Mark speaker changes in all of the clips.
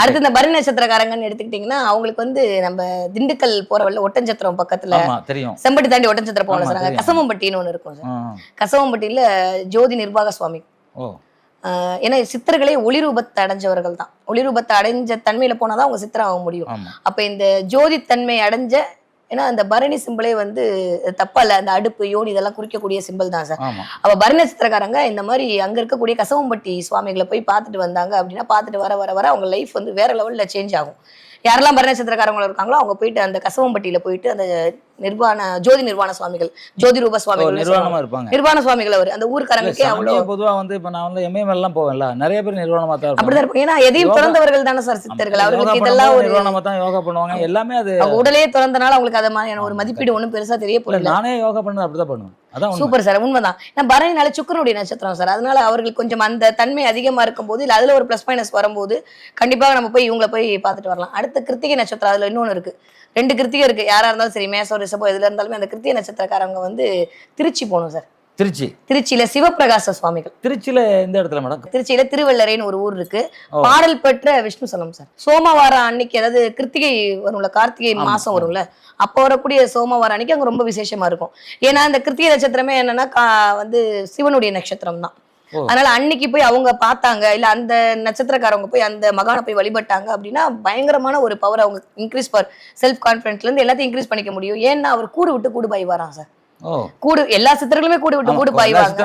Speaker 1: அடுத்து இந்த பரணி நட்சத்திரக்காரங்கன்னு எடுத்துக்கிட்டீங்கன்னா அவங்களுக்கு வந்து நம்ம திண்டுக்கல் போற வழியில ஒட்டஞ்சத்திரம் பக்கத்துல செம்பட்டி தாண்டி ஒட்டஞ்சத்திரம் சார் அங்க
Speaker 2: தெரியும்.
Speaker 1: கசவம்பட்டின்னு ஒண்ணு இருக்கும் சார். கசவம்பட்டியில ஜோதி நிர்வாக சுவாமி. ஏன்னா சித்தர்களே ஒளிரூபத்தை அடைஞ்சவர்கள் தான். ஒளிரூபத்தை அடைஞ்ச தன்மையில போனாதான் அவங்க சித்திரம் ஆக முடியும் அப்ப இந்த ஜோதி தன்மை அடைஞ்ச ஏன்னா அந்த பரணி சிம்பிளே வந்து தப்பா இல்ல அந்த அடுப்பு யோனி இதெல்லாம் குறிக்கக்கூடிய சிம்பிள் தான் சார். அப்ப பரணி நட்சத்திரக்காரங்க இந்த மாதிரி அங்க இருக்கக்கூடிய கசவம்பட்டி சுவாமிகளை போய் பார்த்துட்டு வந்தாங்க அப்படின்னா பார்த்துட்டு வர வர வர அவங்க லைஃப் வந்து வேற லெவல்ல சேஞ்ச் ஆகும். யாரெல்லாம் பரணி நட்சத்திரக்காரங்க இருக்காங்களோ அவங்க போயிட்டு அந்த கசவம்பட்டியில போயிட்டு அந்த நிர்வாண ஜோதி நிர்வாண சுவாமிகள் ஜோதி ரூப சுவாமிகள்
Speaker 2: நிர்வாணமா இருப்பாங்க.
Speaker 1: நிர்வாண சுவாமிகள் அவர். அந்த ஊர்க்காரங்களுக்கே அவ்வளோ
Speaker 2: பொதுவா வந்து இப்ப நான் வந்து எம்ஏஎம் எல்லாம் போவேன்ல. நிறைய பேர் நிர்வாணமா தான்.
Speaker 1: அப்படிதான் இருப்பாங்க. ஏன்னா எதையும் திறந்தவர்கள் தானே சார் சித்தர்கள். அவர்களுக்கு இதெல்லாம் ஒரு
Speaker 2: நிர்வாணமா தான் யோகா பண்ணுவாங்க. எல்லாமே அது
Speaker 1: உடலே திறந்தனால அவங்களுக்கு அது மாதிரியான ஒரு மதிப்பீடு ஒண்ணும் பெருசா தெரிய போகல
Speaker 2: நானே யோகா பண்ணது அப்படிதான் பண்ணுவேன்.
Speaker 1: சூப்பர் சார் உண்மைதான். ஏன்னா பரணினால சுக்கரனுடைய நட்சத்திரம் சார். அதனால அவர்களுக்கு கொஞ்சம் அந்த தன்மை அதிகமா இருக்கும்போது இல்ல அதுல ஒரு ப்ளஸ் மைனஸ் வரும்போது கண்டிப்பாக நம்ம போய் இவங்கள போய் பார்த்துட்டு வரலாம். அடுத்த கிருத்திகை நட்சத்திரம் அதுல இன்னொன்னு இருக்கு. ரெண்டு கிருத்திகை இருக்கு. யாரா இருந்தாலும் சரி மேசோ ரிசபோ எதுல இருந்தாலுமே அந்த கிருத்திகை நட்சத்திரக்காரங்க வந்து திருச்சி போகணும் சார்.
Speaker 2: திருச்சி.
Speaker 1: திருச்சியில சிவபிரகாச சுவாமிகள்.
Speaker 2: திருச்சியில எந்த இடத்துல மேடம்?
Speaker 1: திருச்சியில திருவள்ளரைன்னு ஒரு ஊர் இருக்கு. பாடல் பெற்ற விஷ்ணு சலம் சார். சோமவாரம் அன்னைக்கு அதாவது கிருத்திகை வரும்ல கார்த்திகை மாசம். வரும்ல அப்போ வரக்கூடிய சோமவாரம் அன்னைக்கு அங்க ரொம்ப விசேஷமா இருக்கும். ஏன்னா அந்த கிருத்திகை நட்சத்திரமே என்னன்னா வந்து சிவனுடைய நட்சத்திரம் தான். அதனால அன்னைக்கு போய் அவங்க பார்த்தாங்க இல்ல அந்த நட்சத்திரக்காரவங்க போய் அந்த மகானை போய் வழிபட்டாங்க அப்படின்னா பயங்கரமான ஒரு பவர் அவங்க இன்க்ரீஸ் பவர் செல்ஃப் கான்பிடன்ஸ்ல இருந்து எல்லாத்தையும் இன்க்ரீஸ் பண்ணிக்க முடியும். ஏன்னா அவர் கூடு விட்டு கூடு பாய் வரான் சார். கூடு எல்லா சித்தர்களுமே கூடு விட்டு கூடு பாய்வாங்க.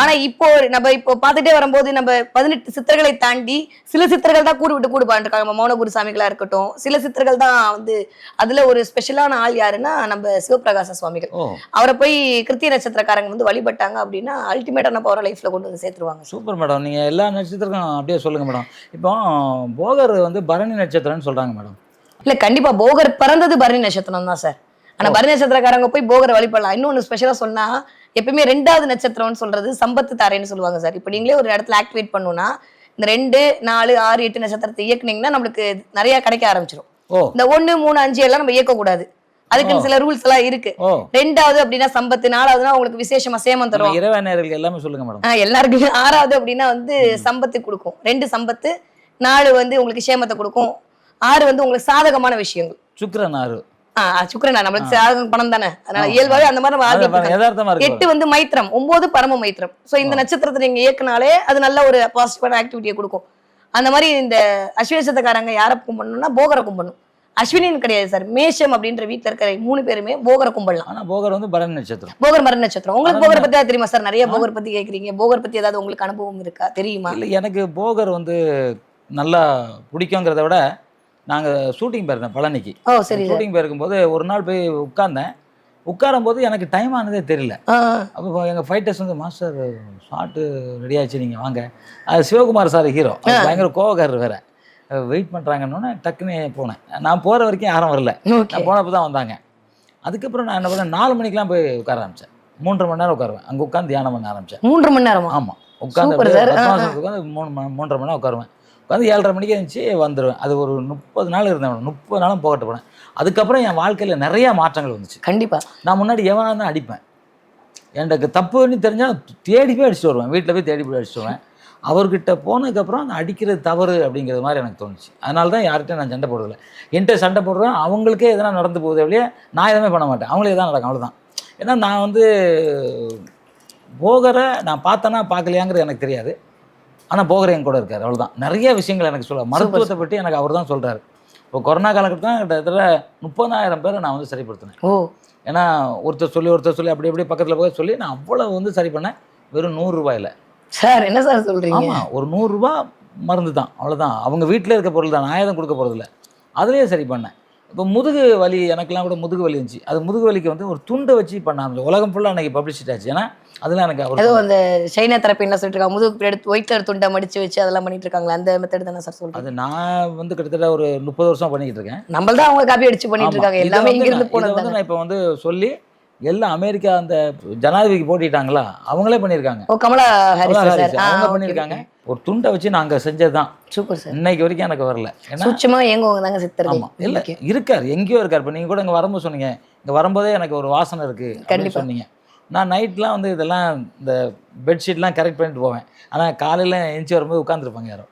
Speaker 1: ஆனா இப்போ நம்ம இப்போ பார்த்துட்டே வரும்போது நம்ம பதினெட்டு சித்தர்களை தாண்டி சில சித்தர்கள் தான் கூடு விட்டு கூடு பாண்டிருக்காங்க நம்ம மௌனகுரு சாமிகளா இருக்கட்டும் சில சித்தர்கள் தான் வந்து அதுல ஒரு ஸ்பெஷலான ஆள் யாருன்னா நம்ம சிவபிரகாச சுவாமிகள். அவரை போய் கிருத்திய நட்சத்திரக்காரங்க வந்து வழிபட்டாங்க அப்படின்னா அல்டிமேட்டான பவரை லைஃப்ல கொண்டு வந்து சேர்த்துருவாங்க.
Speaker 2: Super madam. நீங்க எல்லா நட்சத்திரக்கும் அப்படியே சொல்லுங்க மேடம். இப்போ போகர் வந்து பரணி நட்சத்திரம்னு சொல்றாங்க மேடம்.
Speaker 1: இல்ல கண்டிப்பா போகர் பிறந்தது பரணி நட்சத்திரம் தான் சார். ஆனா பரணி நட்சத்திரக்காரங்க போய் போகரை வழிபடலாம் இன்னொன்னு ஸ்பெஷலா சொன்னா எப்பயுமே ரெண்டாவது நட்சத்திரம்னு சொல்றது சம்பத்து தாரைன்னு சொல்லுவாங்க சார் இப்போ நீங்களே ஒரு இடத்துல ஆக்டிவேட் பண்ணணும்னா இந்த ரெண்டு நாலு ஆறு எட்டு நட்சத்திரத்தை இயக்குனீங்கன்னா நம்மளுக்கு நிறைய கிடைக்க ஆரம்பிச்சிடும் இந்த ஒண்ணு மூணு அஞ்சு எல்லாம் நம்ம இயக்கக்கூடாது அதுக்குன்னு. சில ரூல்ஸ் எல்லாம் இருக்கு. ரெண்டாவது அப்படின்னா சம்பத்து நாலாவதுனா உங்களுக்கு விசேஷமா சேமம் தரும்.
Speaker 2: இரவு நேரங்களுக்கு எல்லாமே சொல்லுங்க மேடம்
Speaker 1: எல்லாருக்குமே ஆறாவது அப்படின்னா வந்து சம்பத்து கொடுக்கும். ரெண்டு சம்பத்து நாலு வந்து உங்களுக்கு சேமத்தை கொடுக்கும். ஆறு வந்து உங்களுக்கு சாதகமான விஷயங்கள்.
Speaker 2: சுக்கிரன் ஆறு.
Speaker 1: சுக்கிரனா நம்மளுக்கு சாதகம் பணம் தானே? அதனால இயல்பாவே அந்த மாதிரி நம்ம எட்டு வந்து மைத்திரம் ஒன்பது பரம மைத்திரம். சோ இந்த. நட்சத்திரத்தை நீங்க இயக்குனாலே அது நல்ல ஒரு பாசிட்டிவான ஆக்டிவிட்டியை கொடுக்கும். அந்த மாதிரி இந்த அஸ்வினி நட்சத்திரக்காரங்க யாரை கும்பிடணும்னா போகரை கும்பிடணும். அஸ்வினின்னு கிடையாது சார் மேஷம் அப்படின்ற வீட்ல இருக்கிற மூணு பேருமே போகரை கும்பிடலாம்.
Speaker 2: ஆனா போகர் வந்து பரணி நட்சத்திரம்.
Speaker 1: போகர் மர நட்சத்திரம். உங்களுக்கு போகரை பத்தி தெரியுமா சார்? நிறைய. போகர் பத்தி கேக்குறீங்க. போகர் பத்தி ஏதாவது உங்களுக்கு அனுபவம் இருக்கா? தெரியுமா?
Speaker 2: இல்ல எனக்கு போகர் வந்து நல்லா பிடிக்குங்கிறத விட நாங்க ஷூட்டிங் போயிருந்தேன் பழனிக்கு. ஷூட்டிங் போயிருக்கும்போது ஒரு நாள் போய் உட்கார்ந்தேன். உட்காரும் போது எனக்கு டைம் ஆனதே தெரியல. அப்போ எங்கள் ஃபைட்டர்ஸ் வந்து மாஸ்டர் ஷார்ட்டு ரெடி ஆச்சு நீங்கள் வாங்க. அது சிவகுமார் சார் ஹீரோ பயங்கர கோவக்காரர் வேற. வெயிட் பண்ணுறாங்கன்னு டக்குன்னு போனேன். நான் போகிற வரைக்கும் யாரும் வரல. நான் போனப்போ தான் வந்தாங்க. அதுக்கப்புறம் நான் என்ன பண்ணேன் நாலு மணிக்கெலாம் போய் உட்கார ஆரம்பித்தேன் மூன்றரை மணி நேரம் உட்காருவேன். அங்கே உட்காந்து தியானம் பண்ண ஆரம்பித்தேன்
Speaker 1: மூன்று மணி நேரமா?
Speaker 2: ஆமாம் உட்காந்து. உட்காந்து மூணு மணி மூன்றரை மணி நேரம் உட்காருவேன். உட்காந்து ஏழரை மணிக்கு இருந்துச்சு வந்துடுவேன் அது ஒரு முப்பது நாள் இருந்தேன். முப்பது நாளும் போகட்டு போனேன். அதுக்கப்புறம் என் வாழ்க்கையில் நிறைய மாற்றங்கள் வந்துச்சு.
Speaker 1: கண்டிப்பா.
Speaker 2: நான் முன்னாடி எவனாக தான் அடிப்பேன். எனக்கு தப்புன்னு தெரிஞ்சால் தேடி போய் அடிச்சுட்டு வருவேன். வீட்டில் போய் தேடி போய் அடிச்சுட்டு வருவேன். அவர்கிட்ட போனதுக்கப்புறம் அந்த அடிக்கிறது தவறு அப்படிங்கிறது மாதிரி எனக்கு தோணுச்சு. அதனால தான் யார்கிட்டையும் நான் சண்டை போடுறதில்ல. என்கிட்ட சண்டை போடுறேன். அவங்களுக்கே எதனா நடந்து போகுது அப்படியே நான் எதுவுமே பண்ண மாட்டேன். அவங்களே தான் நடக்கும். அவ்வளோதான் ஏன்னா நான் வந்து போகரை நான் பார்த்தேன்னா பார்க்கலையாங்கிறது எனக்கு தெரியாது. ஆனால் போகரை என் கூட இருக்கார் அவ்வளோதான் நிறைய விஷயங்கள் எனக்கு சொல்ல மருத்துவத்தை பற்றி எனக்கு அவர் தான் சொல்கிறாரு இப்போ கொரோனா காலகட்டத்தில் கிட்டத்தட்ட முப்பதாயிரம் பேரை நான் வந்து சரிப்படுத்தினேன்
Speaker 1: ஓ.
Speaker 2: ஏன்னா ஒருத்தர் சொல்லி ஒருத்தர் சொல்லி அப்படி அப்படியே பக்கத்தில் போய் சொல்லி நான் அவ்வளவு வந்து சரி பண்ணேன் வெறும் நூறுரூவாயில்
Speaker 1: சார் என்ன சார் சொல்றீங்க?
Speaker 2: ஆமாம் ஒரு நூறுரூவா மருந்து தான் அவ்வளோதான் அவங்க வீட்டில் இருக்க பொருள் தான் நான் ஆயிரம் கொடுக்க போகிறதில்ல அதுலேயே சரி பண்ணேன். இப்போ முதுகு வலி எனக்கெல்லாம் கூட முதுகு வலி இருந்துச்சு. அது முதுகு வலிக்கு வந்து ஒரு துண்டை வச்சு பண்ண ஆரம்பிச்சேன் உலகம் ஃபுல்லாக அன்றைக்கி பப்ளிசிட் ஆச்சு ஏன்னா அதெல்லாம் எனக்கு
Speaker 1: ஏதோ அந்த சைனா தெரப்பி என்ன சொல்லிட்டு இருக்காங்க. முதுகு எடுத்து ஒயிட் கலர் துண்டை மடிச்சு வச்சு அதெல்லாம் பண்ணிட்டு இருக்காங்களா அந்த மெத்தட் தானே சார் சொல்றீங்க?
Speaker 2: அது நான் வந்து கிட்டத்தட்ட ஒரு முப்பது வருஷம் பண்ணிக்கிட்டு இருக்கேன்.
Speaker 1: நம்மள தான் அவங்க காப்பி அடிச்சு பண்ணிட்டு. இருக்காங்க. எல்லாமே
Speaker 2: வந்து
Speaker 1: இங்க இருந்து
Speaker 2: நான்- இதை
Speaker 1: போனது
Speaker 2: வந்து நான் இப்போ வந்து சொல்லி எல்லாம் அமெரிக்கா அந்த ஜனாதிபதிக்கு போட்டிட்டாங்களா? அவங்களே பண்ணியிருக்காங்க.
Speaker 1: ஓ Kamala Harris
Speaker 2: Kamala
Speaker 1: sir.
Speaker 2: Harris அவங்க பண்ணியிருக்காங்க. ஒரு துண்டை வச்சு அங்கே செஞ்சது தான்
Speaker 1: சூப்பர் சார்.
Speaker 2: இன்னைக்கு வரைக்கும் எனக்கு வரல.
Speaker 1: சூட்சமா ஏங்குவாங்க தாங்க சித்தர்கள்
Speaker 2: ஆமா. இல்ல இருக்கார். எங்கேயோ இருக்கார். இப்போ நீங்கள் கூட இங்கே வரும்போது சொன்னீங்க. இங்கே வரும்போதே எனக்கு ஒரு வாசனை இருக்கு அப்படின்னு
Speaker 1: கண்டிப்பா.
Speaker 2: சொன்னீங்க. நான் நைட்லாம் வந்து இதெல்லாம் இந்த பெட்ஷீட்லாம் கரெக்ட் பண்ணிட்டு போவேன். ஆனால் காலையில் எந்திச்சு வரும்போது உட்காந்துருப்பாங்க யாரோ.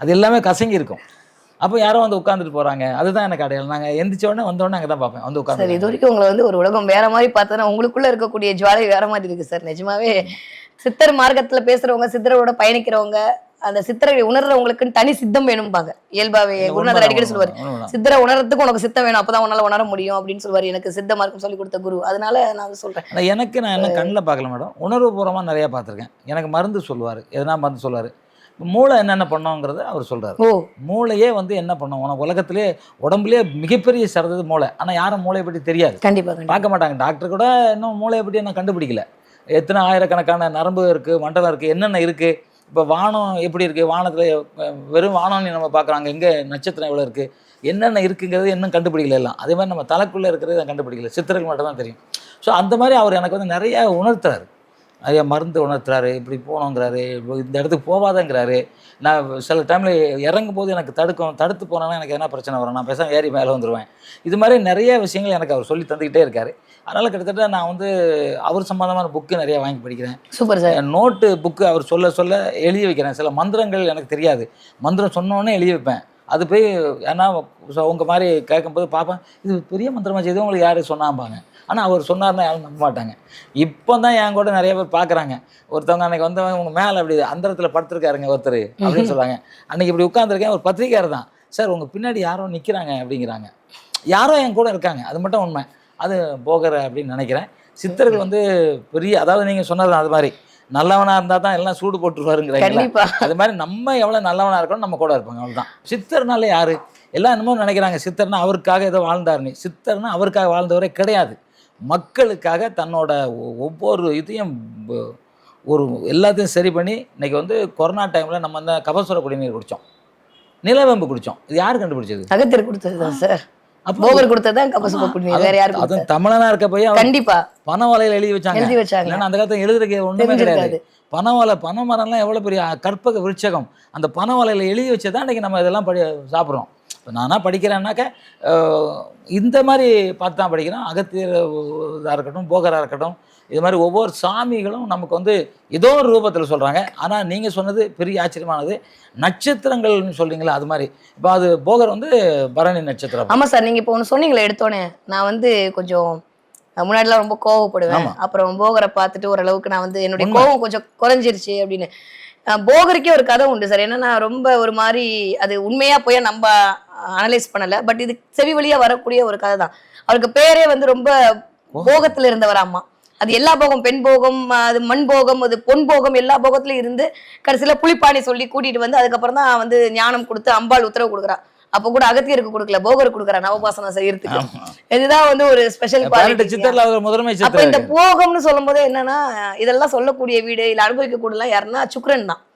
Speaker 2: அது எல்லாமே கசங்கி இருக்கும். அப்போ யாரோ வந்து உட்காந்துட்டு போறாங்க. அதுதான் எனக்கு அடையாளம். நாங்கள் எந்திரிச்ச உடனே வந்த உடனே அங்கே தான் பார்ப்பேன். வந்து
Speaker 1: சார் இது
Speaker 2: உட்காந்து
Speaker 1: வரைக்கும் உங்களை வந்து ஒரு உலகம் வேற மாதிரி பார்த்தோன்னா உங்களுக்குள்ள இருக்கக்கூடிய ஜுவாலை வேற மாதிரி இருக்கு சார். நிஜமாவே சித்தர் மார்க்கத்துல பேசுறவங்க சித்தரோட பயணிக்கிறவங்க அந்த சித்தரை உணர்றவங்களுக்குன்னு தனி சித்தம் வேணும்பாங்க. இயல்பாவே குருநாதர் அடிக்கடி சொல்லுவாரு. சித்தரை உணர்றதுக்கு உனக்கு சித்தம் வேணும் அப்பதான் உன்னால உணர முடியும் அப்படின்னு சொல்லுவாரு. எனக்கு சித்த மார்க்கம் சொல்லி கொடுத்த குரு. அதனால நான் சொல்றேன்.
Speaker 2: எனக்கு நான் என்ன கண்ணில் பார்க்கல மேடம் உணர்வுபூர்வமாக நிறையா பார்த்துருக்கேன். எனக்கு மருந்து சொல்லுவார். எதனா மருந்து சொல்லுவார். மூளை என்னென்ன பண்ணோங்கிறத அவர் சொல்றாரு.
Speaker 1: ஓ.
Speaker 2: மூளையே வந்து என்ன பண்ணும்? உனக்கு உலகத்திலே உடம்புலயே மிகப்பெரிய சரது மூளை. ஆனால் யாரும் மூளையை பற்றி தெரியாது.
Speaker 1: கண்டிப்பா கண்டிப்பா.
Speaker 2: பார்க்க மாட்டாங்க. டாக்டர் கூட இன்னும் மூளையை பற்றி என்ன கண்டுபிடிக்கல. எத்தனை ஆயிரக்கணக்கான நரம்பு இருக்குது மண்டலம் இருக்குது என்னென்ன இருக்குது இப்போ வானம் எப்படி இருக்குது வானத்தில் வெறும் வானம்னு நம்ம பார்க்குறாங்க எங்கே நட்சத்திரம் எவ்வளோ இருக்குது என்னென்ன இருக்குங்கிறது இன்னும் கண்டுபிடிக்கல எல்லாம். அதே மாதிரி நம்ம தலைக்குள்ளே இருக்கிறது கண்டுபிடிக்கல. சித்திரங்கள் மட்டும் தான் தெரியும். ஸோ அந்த மாதிரி அவர் எனக்கு வந்து நிறைய உணர்த்துறாரு. ஐயா மருந்து உணர்த்துறாரு. இப்படி போகணுங்கிறாரு இந்த இடத்துக்கு போகாதங்கிறாரு நான் சில டைமில் இறங்கும் போது எனக்கு தடுக்கும் தடுத்து போனேன்னா எனக்கு என்ன பிரச்சனை வரும்? நான் பேச ஏறி மேலே வந்துடுவேன் இது மாதிரி நிறைய விஷயங்கள் எனக்கு அவர் சொல்லி தந்துக்கிட்டே இருக்காரு. அதனால் கிட்டத்தட்ட நான் வந்து அவர் சம்மந்தமான புக்கு நிறைய வாங்கி படிக்கிறேன்.
Speaker 1: Super sir.
Speaker 2: நோட்டு புக்கு அவர் சொல்ல சொல்ல எழுதி வைக்கிறேன். சில மந்திரங்கள் எனக்கு தெரியாது. மந்திரம் சொன்னோன்னே எழுதி வைப்பேன். அது போய் ஏன்னா so உங்க மாதிரி கேட்கும்போது பார்ப்பேன் இது பெரிய மந்திரமா செய்து உங்களுக்கு யார் சொன்னாம்பாங்க. ஆனால் அவர் சொன்னார்னா யாரும் நம்ப மாட்டாங்க. இப்போ தான் என் கூட நிறைய பேர் பார்க்குறாங்க. ஒருத்தவங்க அன்னைக்கு வந்தவங்க உங்க மேலே அப்படி அந்தரத்தில் படுத்திருக்காருங்க ஒருத்தர் அப்படின்னு சொல்லுவாங்க. அன்னைக்கு இப்படி உட்காந்துருக்கேன் ஒரு பத்திரிக்கையார் தான். சார் உங்க பின்னாடி யாரோ நிற்கிறாங்க அப்படிங்கிறாங்க. யாரோ என் கூட இருக்காங்க. அது மட்டும் உண்மை. அது போகிற அப்படின்னு நினைக்கிறேன். சித்தர்கள் வந்து பெரிய அதாவது நீங்கள் சொன்னது அது மாதிரி நல்லவனா இருந்தால் தான் எல்லாம் சூடு போட்டுருவாருங்கிறாங்க அது மாதிரி நம்ம எவ்வளோ நல்லவனா இருக்கணும் நம்ம கூட இருப்பாங்க அவ்வளோதான் சித்தர்னால யாரு? எல்லாம் என்னமோ நினைக்கிறாங்க சித்தர்னா அவருக்காக ஏதோ வாழ்ந்தாருன்னு. சித்தர்னா அவருக்காக வாழ்ந்தவரே கிடையாது. மக்களுக்காக தன்னோட ஒவ்வொரு இதையும் ஒரு எல்லாத்தையும் சரி பண்ணி இன்னைக்கு வந்து கொரோனா டைமில் நம்ம அந்த கபசுர குடிநீர் குடித்தோம் நிலவேம்பு குடித்தோம் இது யார் கண்டுபிடிச்சது?
Speaker 1: அகத்தியர் கொடுத்ததுதான் சார்.
Speaker 2: அப்போ
Speaker 1: போகர் கொடுத்ததுதான் கபசுப குடிநீர் வேற யாரு கொடுத்தது?
Speaker 2: அதுவும் தமிழனா இருக்க போய்
Speaker 1: கண்டிப்பா.
Speaker 2: பனை வலையில எழுதி வச்சாங்க.
Speaker 1: எழுதி வச்சாங்க.
Speaker 2: அந்த காலத்துல எழுதுறதுக்கு ஒண்ணுமே கிடையாது. பனைவலை பனை மரம்லாம் எவ்வளோ பெரிய கற்பக விருட்சகம். அந்த பனைவலையில் எழுதி வச்சு தான் இன்றைக்கி நம்ம இதெல்லாம் படி சாப்பிட்றோம். இப்போ நானா படிக்கிறேன்னாக்க இந்த மாதிரி பார்த்து தான் படிக்கிறேன் அகத்தியர் இதாக இருக்கட்டும் போகராக இருக்கட்டும் இது மாதிரி ஒவ்வொரு சாமிகளும் நமக்கு வந்து ஏதோ ஒரு ரூபத்தில் சொல்கிறாங்க ஆனால் நீங்கள் சொன்னது பெரிய ஆச்சரியமானது. நட்சத்திரங்கள்னு சொல்றீங்களா? அது மாதிரி. இப்போ அது போகர் வந்து பரணி நட்சத்திரம்.
Speaker 1: ஆமா சார் நீங்க இப்போ ஒண்ணு சொன்னீங்களே எடுத்தோன்னே நான் வந்து கொஞ்சம் நான் முன்னாடிலாம் ரொம்ப கோவப்படுவேன். அப்புறம் போகரை பார்த்துட்டு ஓரளவுக்கு நான் வந்து என்னுடைய. கோவம் கொஞ்சம் குறைஞ்சிருச்சு அப்படின்னு. போகருக்கே ஒரு கதை உண்டு சார். என்னன்னா ரொம்ப ஒரு மாதிரி அது உண்மையா போய் நம்ம அனலைஸ் பண்ணல. பட் இது செவி வழியா வரக்கூடிய ஒரு கதை தான் அவருக்கு பேரே வந்து ரொம்ப போகத்துல இருந்தவர் அம்மா. அது எல்லா போகம் பெண் போகம் அது மண் போகம் அது பொன் போகம் எல்லா போகத்துலயும் இருந்து கடைசியில புலிப்பாணி சொல்லி கூட்டிட்டு வந்து அதுக்கப்புறம் தான் வந்து ஞானம் கொடுத்து அம்பாள் உத்தரவு கொடுக்குறா. அப்ப கூட அகத்தியருக்கு கொடுக்கல போகருக்கு கொடுக்குறா நவபாசனம் செய்யறதுக்கு. இதுதான் வந்து ஒரு ஸ்பெஷல்
Speaker 2: முதன்மை
Speaker 1: அப்ப இந்த போகம்னு சொல்லும் போது என்னன்னா இதெல்லாம் சொல்லக்கூடிய வீடு இல்ல அனுபவிக்க கூடலாம் யாருன்னா சுக்ரன் தான்.